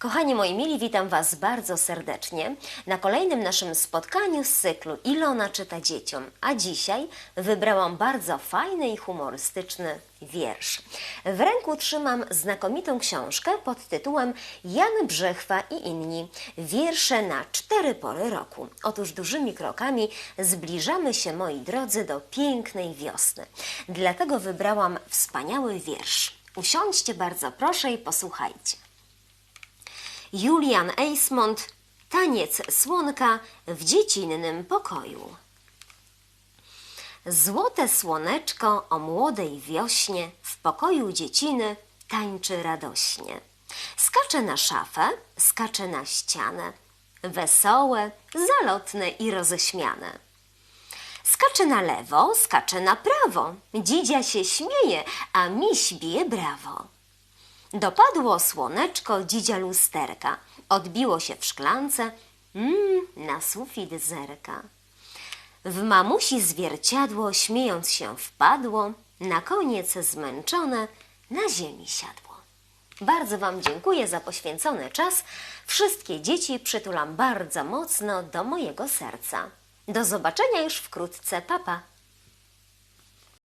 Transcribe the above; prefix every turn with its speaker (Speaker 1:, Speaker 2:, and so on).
Speaker 1: Kochani moi mili, witam Was bardzo serdecznie na kolejnym naszym spotkaniu z cyklu Ilona czyta dzieciom. A dzisiaj wybrałam bardzo fajny i humorystyczny wiersz. W ręku trzymam znakomitą książkę pod tytułem Jan Brzechwa i inni. Wiersze na cztery pory roku. Otóż dużymi krokami zbliżamy się, moi drodzy, do pięknej wiosny. Dlatego wybrałam wspaniały wiersz. Usiądźcie bardzo proszę i posłuchajcie. Julian Eismont, taniec słonka w dziecinnym pokoju. Złote słoneczko o młodej wiośnie w pokoju dzieciny tańczy radośnie. Skacze na szafę, skacze na ścianę, wesołe, zalotne i roześmiane. Skacze na lewo, skacze na prawo, dzidzia się śmieje, a miś bije brawo. Dopadło słoneczko dzidzia lusterka, odbiło się w szklance, mmm, na sufit zerka. W mamusi zwierciadło, śmiejąc się wpadło, na koniec zmęczone na ziemi siadło. Bardzo Wam dziękuję za poświęcony czas. Wszystkie dzieci przytulam bardzo mocno do mojego serca. Do zobaczenia już wkrótce, papa.